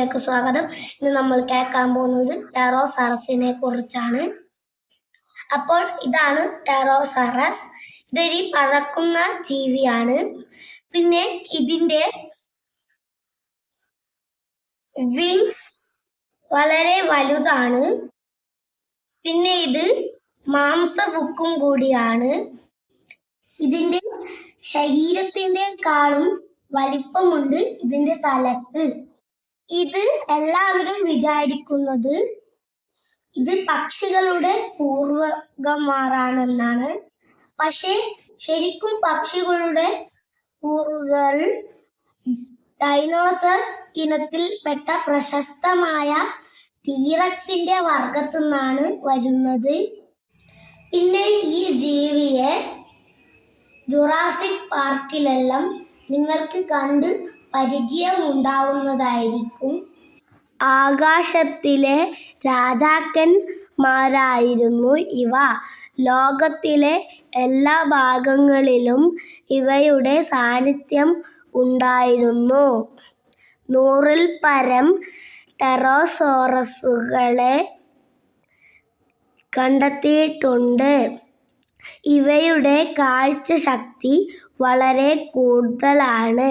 വ്ളോഗിലേക്ക് സ്വാഗതം. ഇന്ന് നമ്മൾ കേൾക്കാൻ പോകുന്നത് ടെറോ സറസിനെ കുറിച്ചാണ് അപ്പോൾ ഇതാണ് ടെറോ സറസ് ഇതൊരു പറക്കുന്ന ജീവിയാണ്. പിന്നെ ഇതിന്റെ വിങ്സ് വളരെ വലുതാണ്. പിന്നെ ഇത് മാംസബുക്കും കൂടിയാണ്. ഇതിന്റെ ശരീരത്തിന്റെ കാളും വലിപ്പമുണ്ട്. ഇതിന്റെ തലക്ക്. ഇത് എല്ലാവരും വിചാരിക്കുന്നത് ഇത് പക്ഷികളുടെ പൂർവകന്മാരാണെന്നാണ് പക്ഷേ ശരിക്കും പക്ഷികളുടെ പൂർവകൾ ഡൈനോസർസ് ഇനത്തിൽപ്പെട്ട പ്രശസ്തമായ ടീറക്സിന്റെ വർഗത്തു നിന്നാണ് വരുന്നത്. പിന്നെ ഈ ജീവിയെ ജുറാസിക് പാർക്കിലെല്ലാം നിങ്ങൾക്ക് കണ്ട് പരിചയമുണ്ടാവുന്നതായിരിക്കും. ആകാശത്തിലെ രാജാക്കന്മാരായിരുന്നു ഇവ. ലോകത്തിലെ എല്ലാ ഭാഗങ്ങളിലും ഇവയുടെ സാന്നിധ്യം ഉണ്ടായിരുന്നു. നൂറിൽ പരം ടെറോസോറസുകളെ കണ്ടെത്തിയിട്ടുണ്ട്. ഇവയുടെ കാഴ്ച ശക്തി വളരെ കൂടുതലാണ്.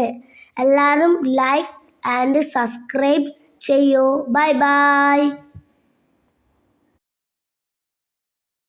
എല്ലാവരും ലൈക്ക് ആൻഡ് സബ്സ്ക്രൈബ് ചെയ്യൂ. Bye bye